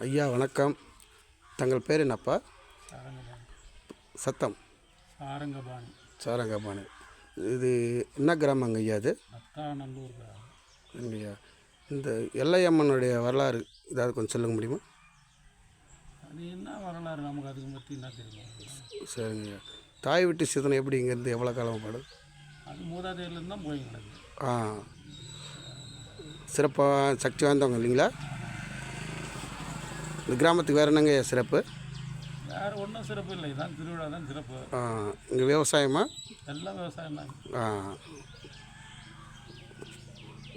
ஐயா வணக்கம். தங்கள் பேர் என்னப்பா? சத்தம். சாரங்கபாணி. சாரங்கபாணி. இது என்ன கிராமங்க ஐயா கிராமம். இல்லையா இந்த எல்லையம்மனுடைய வரலாறு ஏதாவது கொஞ்சம் சொல்லுங்க முடியுமா? அது என்ன வரலாறு நமக்கு அதுக்கு பற்றி என்ன தெரியும்? சரிங்க ஐயா. தாய் வீட்டு சீதனம் எப்படி இங்கேருந்து எவ்வளோ காலம் பாடு அது மூதாதையிலேருந்து தான் போய் கிடக்கு. ஆ. சிறப்பாக சக்தி வாய்ந்தவங்க இல்லைங்களா? இந்த கிராமத்துக்கு வேறு என்னங்க சிறப்பு? வேறு ஒன்றும் சிறப்பு இல்லை. இதான் திருவிழா தான் சிறப்பு. ஆ இங்கே விவசாயமா? எல்லாம் விவசாயம் ஆ.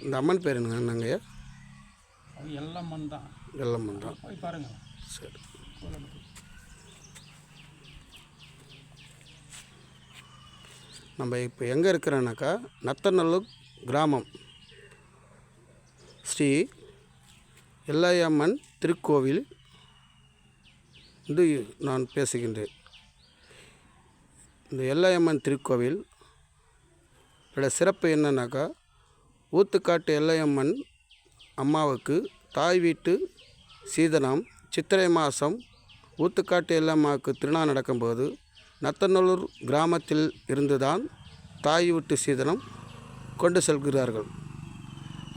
இந்த அம்மன் பேர் என்னங்க என்னங்க ஐயா? அது எல்லாம் மண் தான். வெள்ளம்மன் தான். போய் பாருங்கள் சரி. நம்ம இப்போ எங்கே இருக்கிறோன்னாக்கா நத்தநல்லூர் கிராமம். ஸ்ரீ எல்லையம்மன் திருக்கோவில் வந்து நான் பேசுகின்றேன். இந்த எல்லையம்மன் திருக்கோவில் சிறப்பு என்னன்னாக்கா ஊத்துக்காட்டு எல்லையம்மன் அம்மாவுக்கு தாய் வீட்டு சீதனம் சித்திரை மாதம் ஊத்துக்காட்டு எல்லம்மாவுக்கு திருநாள் நடக்கும்போது நத்தநல்லூர் கிராமத்தில் இருந்துதான் தாய் வீட்டு சீதனம் கொண்டு செல்கிறார்கள்.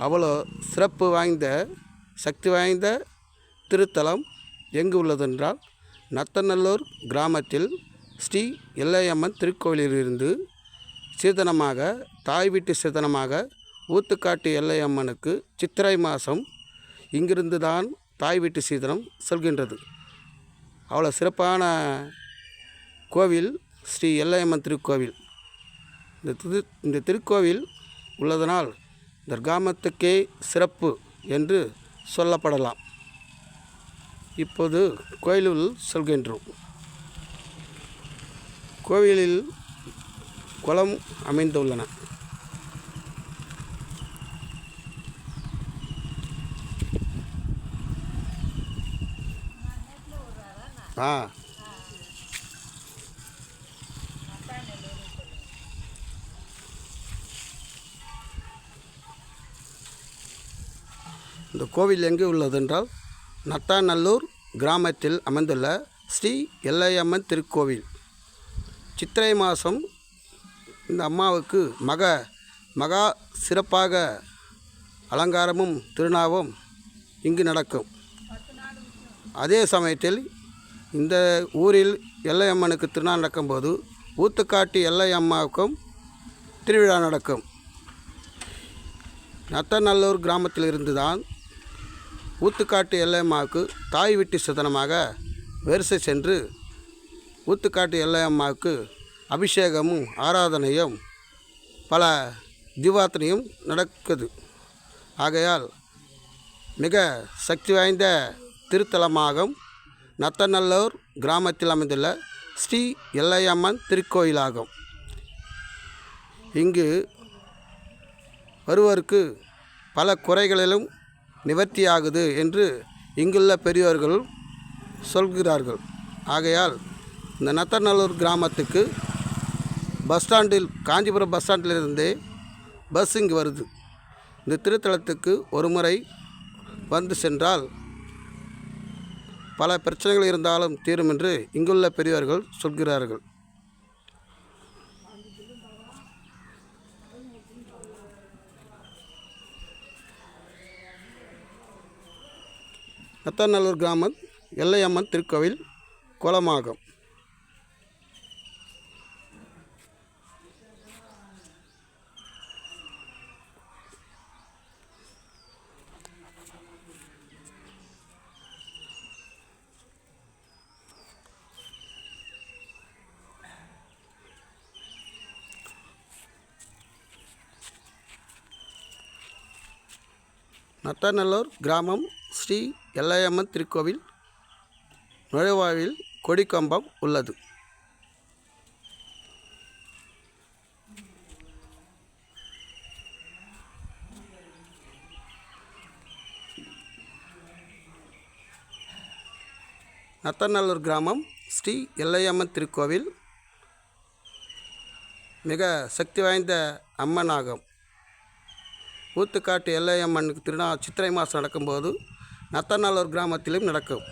அவ்வளோ சிறப்பு வாய்ந்த சக்தி வாய்ந்த திருத்தலம் எங்கு உள்ளதென்றால் நத்தநல்லூர் கிராமத்தில் ஸ்ரீ எல்லையம்மன் திருக்கோவிலிலிருந்து சீதனமாக தாய் வீட்டு சீதனமாக ஊத்துக்காட்டு எல்லையம்மனுக்கு சித்திரை மாதம் இங்கிருந்து தான் தாய் வீட்டு சீதனம் செல்கின்றது. அவ்வளோ சிறப்பான கோவில் ஸ்ரீ எல்லையம்மன் திருக்கோவில். இந்த திரு இந்த திருக்கோவில் உள்ளதனால் இந்த கிராமத்துக்கே சிறப்பு என்று சொல்லப்படலாம். இப்போது கோயிலுள் செல்கின்றோம். கோவிலில் குளம் அமைந்துள்ளன. ஆ. இந்த கோவில் எங்கே உள்ளதென்றால் நத்தாநல்லூர் கிராமத்தில் அமைந்துள்ள ஸ்ரீ எல்லையம்மன் திருக்கோவில். சித்திரை மாதம் இந்த அம்மாவுக்கு மக மகா சிறப்பாக அலங்காரமும் திருநாவும் இங்கு நடக்கும். அதே சமயத்தில் இந்த ஊரில் எல்லையம்மனுக்கு திருநாள் நடக்கும்போது ஊத்துக்காட்டி எல்லையம்மாவுக்கும் திருவிழா நடக்கும். நத்தநல்லூர் கிராமத்திலிருந்து தான் ஊத்துக்காட்டு எல்லையம்மாவுக்கு தாய் வீட்டு சிதனமாக வரிசை சென்று ஊத்துக்காட்டு எல்லையம்மாவுக்கு அபிஷேகமும் ஆராதனையும் பல திவாத்தனையும் நடக்குது. ஆகையால் மிக சக்தி வாய்ந்த திருத்தலமாகும் நத்தநல்லூர் கிராமத்தில் அமைந்துள்ள ஸ்ரீ எல்லையம்மன் திருக்கோயிலாகும். இங்கு வருவோருக்கு பல குறைகளிலும் நிவர்த்தியாகுது என்று இங்குள்ள பெரியோர்கள் சொல்கிறார்கள். ஆகையால் இந்த நத்தநல்லூர் கிராமத்துக்கு பஸ் ஸ்டாண்டில் காஞ்சிபுரம் பஸ் ஸ்டாண்டிலிருந்தே பஸ் இங்கு வருது. இந்த திருத்தலத்துக்கு ஒரு முறை வந்து சென்றால் பல பிரச்சனைகள் இருந்தாலும் தீரும் என்று இங்குள்ள பெரியவர்கள் சொல்கிறார்கள். நத்தநல்லூர் கிராமம் எல்லையம்மன் திருக்கோவில் குளமாகும். நத்தநல்லூர் கிராமம் ஸ்ரீ எல்லையம்மன் திருக்கோவில் நுழைவாயில் கொடிக்கம்பம் உள்ளது. நத்தநல்லூர் கிராமம் ஸ்ரீ எல்லையம்மன் திருக்கோவில் மிக சக்தி வாய்ந்த அம்மனாகும். ஊத்துக்காட்டு எல்லையம்மனுக்கு திருநா சித்திரை மாதம் நடக்கும்போது நத்தநல்லூர் கிராமத்திலும் நடக்கும்.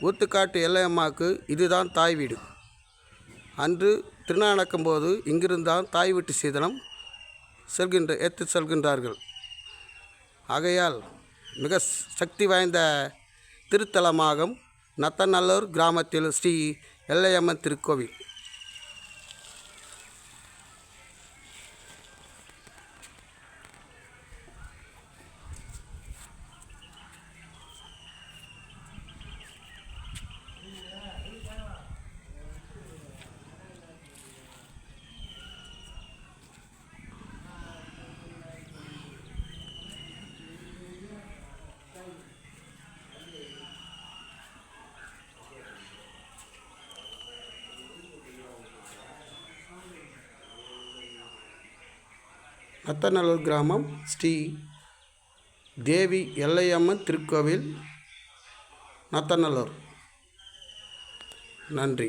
ஊத்துக்காட்டு எல்லையம்மாவுக்கு இதுதான் தாய் வீடு. அன்று திருநாள் நடக்கும்போது இங்கிருந்தான் தாய் வீட்டு சீதனம் செல்கின்ற ஏற்று செல்கின்றார்கள். ஆகையால் மிக சக்தி வாய்ந்த திருத்தலமாகும் நத்தநல்லூர் கிராமத்தில் ஸ்ரீ எல்லையம்மன் திருக்கோவில். நத்தநல்லூர் கிராமம் ஸ்ரீ தேவி எல்லையம்மன் திருக்கோவில் நத்தநல்லூர். நன்றி.